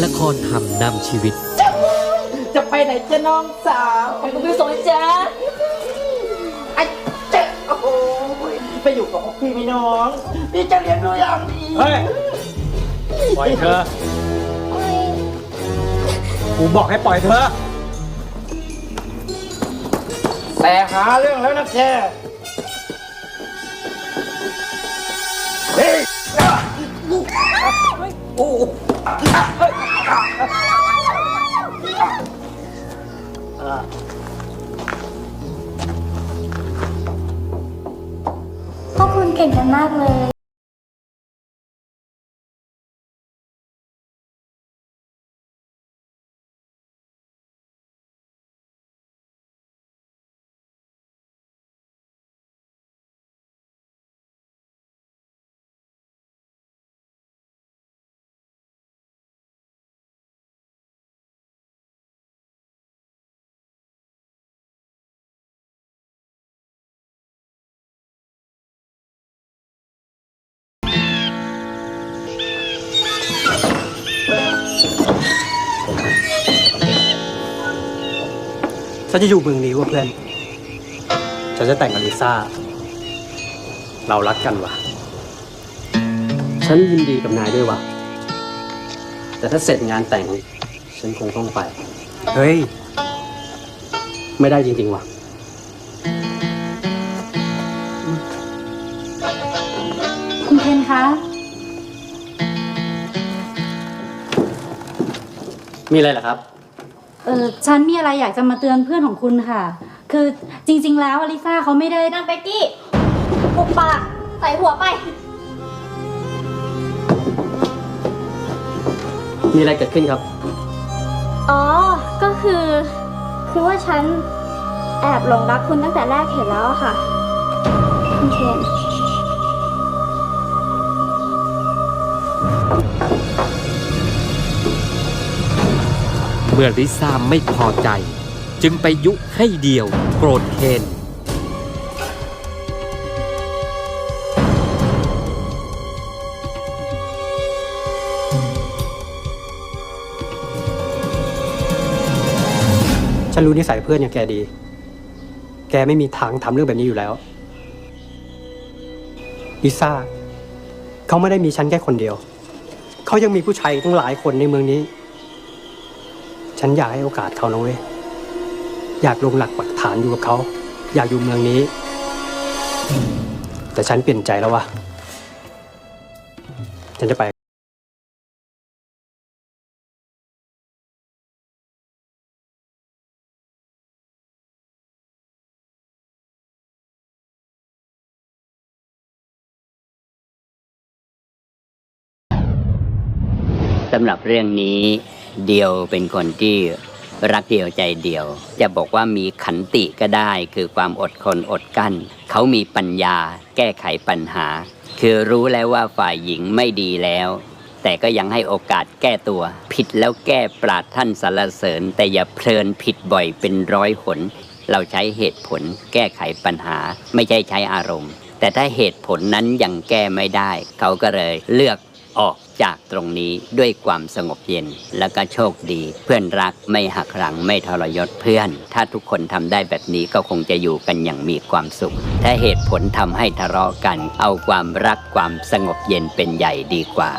ละครทำนำชีวิต จะไปไหนจะน้องสาวไปกับพี่สวยจ้าไอ้เจ๊โอ้โหไปอยู่กับพี่ไหม่น้อง พี่จะเลี้ยงดูอย่างดีเฮ้ย ปล่อยเธอ กูบอกให้ปล่อยเธอ แต่หาเรื่องแล้วนะแกเฮ้ยโอ้ พวกคุณเก่งกันมากเลย ฉันจะอยู่เมืองนี้ว่ะเพื่อน ฉันจะแต่งกับลิซ่า เรารักกันว่ะ ฉันยินดีกับนายด้วยว่ะ แต่ถ้าเสร็จงานแต่ง ฉันคงต้องไป เฮ้ย ไม่ได้จริงๆว่ะ คุณเคนคะ มีอะไรเหรอครับ เออฉันมีอะไรอยากจะมาเตือนเพื่อนของคุณค่ะ คือจริง ๆ แล้วอลิซ่าเขาไม่ได้ นางเบกกี้ปุกปากใส่หัวไป มีอะไรเกิดขึ้นครับ อ๋อ ก็คือ คือว่าฉันแอบหลงรักคุณตั้งแต่แรกเห็นแล้วอะค่ะ คุณเคน มื่อลิซ่าไม่พอใจ จึงไปยุให้เดียวโกรธเคนฉันรู้นิสัยเพื่อนอย่างแกดี แกไม่มีทางทำเรื่องแบบนี้อยู่แล้ว ลิซ่า เขาไม่ได้มีฉันแค่คนเดียว เขายังมีผู้ชายอีกตั้งหลายคนในเมืองนี้ ฉันอยากให้โอกาสเขานะเว้ย อยากลงหลักปักฐานอยู่กับเขา อยากอยู่เมืองนี้ แต่ฉันเปลี่ยนใจแล้ววะฉันจะไปสำหรับเรื่องนี้ เดียวเป็นคนที่รักเดียวใจเดียว จะบอกว่ามีขันติก็ได้ คือความอดทนอดกั้น เขามีปัญญาแก้ไขปัญหา คือรู้แล้วว่าฝ่ายหญิงไม่ดีแล้ว แต่ก็ยังให้โอกาสแก้ตัว ผิดแล้วแก้ปราดท่านสรรเสริญ แต่อย่าเพลินผิดบ่อยเป็นร้อยหน เราใช้เหตุผลแก้ไขปัญหา ไม่ใช่ใช้อารมณ์ แต่ถ้าเหตุผลนั้นยังแก้ไม่ได้ เขาก็เลยเลือกออก จากตรงนี้ด้วยความสงบเย็น แล้วก็โชคดี เพื่อนรักไม่หักหลังไม่ทรยศเพื่อน ถ้าทุกคนทำได้แบบนี้ก็คงจะอยู่กันอย่างมีความสุข ถ้าเหตุผลทำให้ทะเลาะกัน เอาความรักความสงบเย็นเป็นใหญ่ดีกว่า